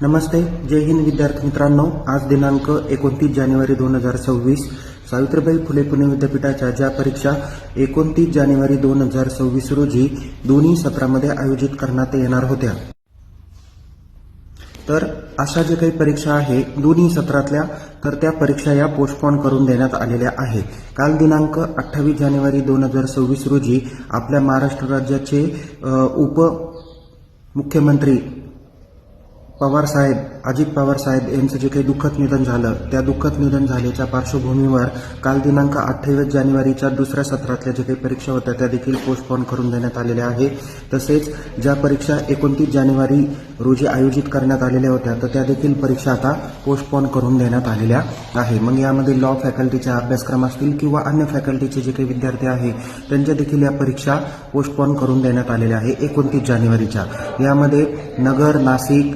नमस्ते जय हिंद विद्यार्थी मित्रांनो. आज दिनांक एकोणतीस जानेवारी दोन हजार सव्वीस. सावित्रीबाई फुले पुणे विद्यापीठाच्या ज्या परीक्षा एकोणतीस जानेवारी दोन हजार सव्वीस रोजी दोन्ही सत्रामध्ये आयोजित करण्यात येणार होत्या. तर अशा जे काही परीक्षा आहे दोन्ही सत्रातल्या तर त्या परीक्षा या पोस्टपोन करून देण्यात आलेल्या आहे काल दिनांक अठ्ठावीस जानेवारी दोन हजार सव्वीस रोजी आपल्या महाराष्ट्र राज्याचे उप मुख्यमंत्री पवार साहेब अजित पवार साहेब यांचं जे काही दुःखद निधन झालं त्या दुःखद निधन झाल्याच्या पार्श्वभूमीवर काल दिनांक अठ्ठावीस जानेवारीच्या दुसऱ्या सत्रातल्या जे काही परीक्षा होत्या त्या देखील पोस्टपोन करून देण्यात आलेल्या आहे तसेच ज्या परीक्षा एकोणतीस जानेवारी रोजी आयोजित करण्यात आलेल्या होत्या तर त्या देखील परीक्षा आता पोस्टपोन करून देण्यात आलेल्या आहे मग यामध्ये लॉ फॅकल्टीच्या अभ्यासक्रम असतील किंवा अन्य फॅकल्टीचे जे काही विद्यार्थी आहे त्यांच्या देखील या परीक्षा पोस्टपोन करून देण्यात आलेल्या आहे एकोणतीस जानेवारीच्या. यामध्ये नगर नाशिक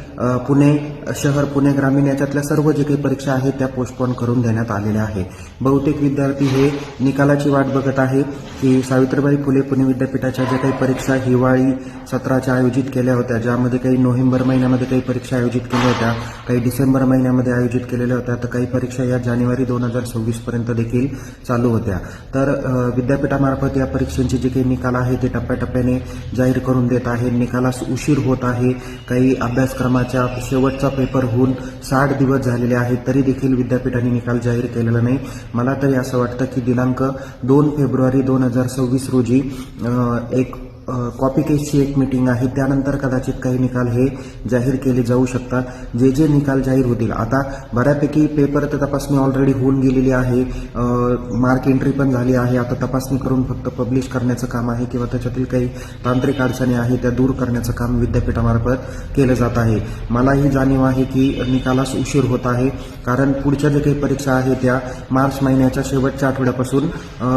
पुणे शहर पुणे ग्रामीण याच्यातल्या सर्व जे काही परीक्षा आहेत त्या पोस्टपोन करून देण्यात आलेल्या आहे बहुतेक विद्यार्थी हे निकालाची वाट बघत आहे की सावित्रीबाई फुले पुणे विद्यापीठाच्या ज्या काही परीक्षा हिवाळी सत्राच्या आयोजित केल्या होत्या ज्यामध्ये काही नोव्हेंबर महिन्यामध्ये काही परीक्षा आयोजित केल्या होत्या काही डिसेंबर महिन्यामध्ये आयोजित केलेल्या होत्या तर काही परीक्षा या जानेवारी दोन हजार सव्वीसपर्यंत देखील चालू होत्या. तर विद्यापीठामार्फत या परीक्षांचे जे काही निकाल आहे ते टप्प्याटप्प्याने जाहीर करून देत आहे निकालास उशीर होत आहे. काही अभ्यासक्रमाच्या शेवटचा पेपर होऊन साठ दिवस झालेले आहेत तरी देखील विद्यापीठाने निकाल जाहीर केलेला नाही. मला तरी असं वाटतं की दिनांक दोन फेब्रुवारी दोन हजार सव्वीस रोजी एक कॉपी केसची एक मीटिंग आहे. त्यानंतर कदाचित काही निकाल हे जाहीर केले जाऊ शकतात. जे जे निकाल जाहीर होतील. आता बऱ्यापैकी पेपर तर तपासणी ऑलरेडी होऊन गेलेली आहे. मार्क एंट्री पण झाली आहे. आता तपासणी करून फक्त पब्लिश करण्याचं काम आहे किंवा त्याच्यातील काही तांत्रिक अडचणी आहे त्या दूर करण्याचं काम विद्यापीठामार्फत केलं जात आहे. मलाही जाणीव आहे की निकालास उशीर होत आहे. कारण पुढच्या ज्या काही परीक्षा आहे त्या मार्च महिन्याच्या शेवटच्या आठवड्यापासून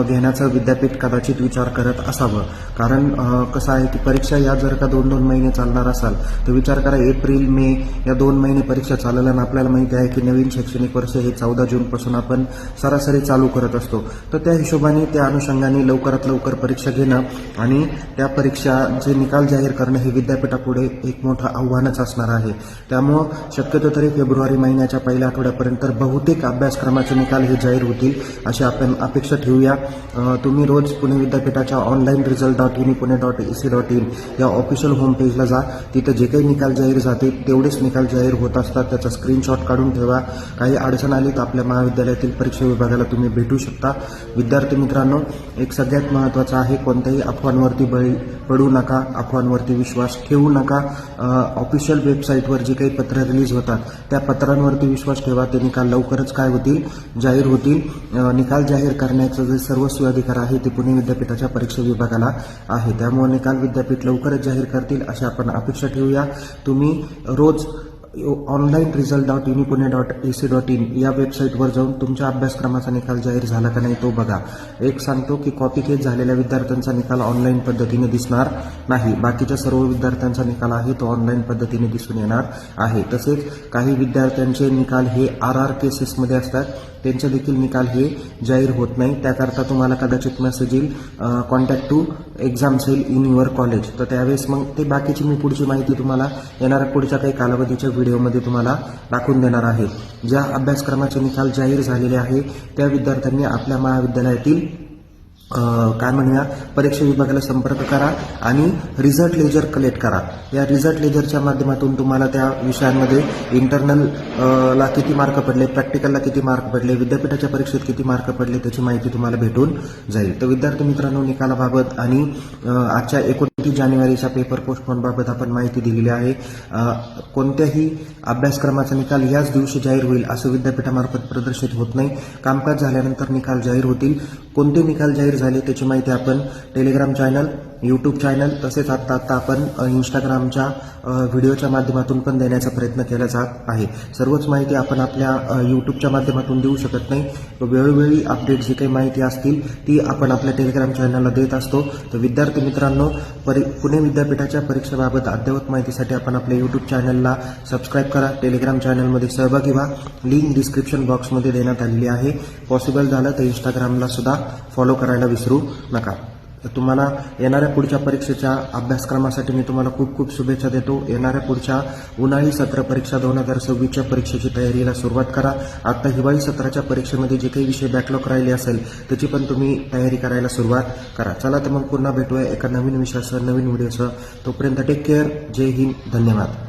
घेण्याचा विद्यापीठ कदाचित विचार करत असावं. कारण कसं आहे की परीक्षा या जर का दोन दोन महिने चालणार असाल तर विचार करा एप्रिल मे या दोन महिने परीक्षा चाललं आणि आपल्याला माहिती आहे की नवीन शैक्षणिक वर्ष हे चौदा जूनपासून आपण सरासरी चालू करत असतो. तर त्या हिशोबाने त्या अनुषंगाने लवकरात लवकर परीक्षा घेणं आणि त्या परीक्षाचे निकाल जाहीर करणं हे विद्यापीठापुढे एक मोठं आव्हानच असणार आहे. त्यामुळं शक्यतो तरी फेब्रुवारी महिन्याच्या पहिल्या आठवड्यापर्यंत बहुतेक अभ्यासक्रमाचे निकाल हे जाहीर होतील अशी आपण अपेक्षा ठेवूया. तुम्ही रोज पुणे विद्यापीठाच्या online result dot uni Pune dot A C dot in या ऑफिशियल होम पेजला जा. तिथं जे काही निकाल जाहीर जाते तेवढेच निकाल जाहीर होत असतात. त्याचा स्क्रीनशॉट काढून ठेवा. काही अडचण आली तर आपल्या महाविद्यालयातील परीक्षा विभागाला तुम्ही भेटू शकता. विद्यार्थी मित्रांनो एक सगळ्यात महत्त्वाचं आहे कोणत्याही अफवांवरती बळी पडू नका. अफवांवरती विश्वास ठेवू नका. ऑफिशियल वेबसाईटवर जे काही पत्र रिलीज होतात त्या पत्रांवरती विश्वास ठेवा. ते निकाल लवकरच काय होतील? जाहीर होतील. निकाल जाहीर करण्याचं जे सर्वस्वी अधिकार आहे ते पुणे विद्यापीठाच्या परीक्षा विभागाला आहे. त्यामुळे निकाल विद्यापीठ लवकरच जाहीर करतील अशी आपण अपेक्षा ठेवूया. तुम्ही रोज online result dot unipune dot A C dot in या वेबसाईटवर जाऊन तुमच्या अभ्यासक्रमाचा निकाल जाहीर झाला का नाही तो बघा. एक सांगतो की कॉपी केस झालेल्या विद्यार्थ्यांचा निकाल ऑनलाईन पद्धतीने दिसणार नाही. बाकीच्या सर्व विद्यार्थ्यांचा निकाल आहे तो ऑनलाईन पद्धतीने दिसून येणार आहे. तसेच काही विद्यार्थ्यांचे निकाल हे आर आर केसेसमध्ये असतात. त्यांचे देखील निकाल हे जाहीर होत नाही. त्याकरता तुम्हाला कदाचित मेसेज येईल contact to exam cell in your college तर त्यावेळेस मग ते बाकीची मी पुढची माहिती तुम्हाला येणाऱ्या पुढच्या काही कालावधीच्या व्हिडिओमध्ये तुम्हाला दाखवून देणार आहे. ज्या अभ्यासक्रमाचे निकाल जाहीर झालेले आहे त्या विद्यार्थ्यांनी आपल्या महाविद्यालयातील काय म्हणूया परीक्षा विभागाला संपर्क करा आणि रिझल्ट लेजर कलेक्ट करा. या रिझल्ट लेजरच्या माध्यमातून तुम्हाला त्या विषयांमध्ये इंटरनल ला किती मार्क पडले प्रॅक्टिकलला किती मार्क पडले विद्यापीठाच्या परीक्षेत किती मार्क पडले त्याची माहिती तुम्हाला भेटून जाईल. तर विद्यार्थी मित्रांनो निकालाबाबत आणि आजच्या एकूण जानेवारीचा पेपर पोस्टपोनबाबत आपण माहिती दिलेली आहे. कोणत्याही अभ्यासक्रमाचा निकाल याच दिवशी जाहीर होईल असं विद्यापीठामार्फत प्रदर्शित होत नाही. कामकाज झाल्यानंतर निकाल जाहीर होतील. कोणते निकाल जाहीर झाले त्याची माहिती आपण टेलिग्राम चॅनल यूट्यूब चॅनल तसेच आत्ता आत्ता आपण इंस्टाग्रामच्या व्हिडिओच्या माध्यमातून पण देण्याचा प्रयत्न केला जात आहे. सर्वच माहिती आपण आपल्या यूट्यूबच्या माध्यमातून देऊ शकत नाही. वेळोवेळी अपडेट जी काही माहिती असतील ती आपण आपल्या टेलिग्राम चॅनलला देत असतो. तर विद्यार्थी मित्रांनो परी पुणे विद्यापीठाच्या परीक्षेबाबत अद्ययावत माहितीसाठी आपण आपल्या यूट्यूब चॅनलला सबस्क्राईब करा. टेलिग्राम चॅनलमध्ये सहभागी व्हा. लिंक डिस्क्रिप्शन बॉक्समध्ये देण्यात आलेली आहे. पॉसिबल झालं तर इंस्टाग्रामला सुद्धा फॉलो करायला विसरू नका. तुम्हाला येणाऱ्या पुढच्या परीक्षेच्या अभ्यासक्रमासाठी मी तुम्हाला खूप खूप शुभेच्छा देतो. येणाऱ्या पुढच्या उन्हाळी सत्र परीक्षा दोन हजार सव्वीसच्या परीक्षेची तयारीला सुरुवात करा. आता हिवाळी सत्राच्या परीक्षेमध्ये जे काही विषय बॅकलॉग राहिले असेल त्याची पण तुम्ही तयारी करायला सुरुवात करा. चला तर मग पुन्हा भेटूया एका नवीन विषयासह नवीन व्हिडिओसह. तोपर्यंत टेक केअर जय हिंद. धन्यवाद.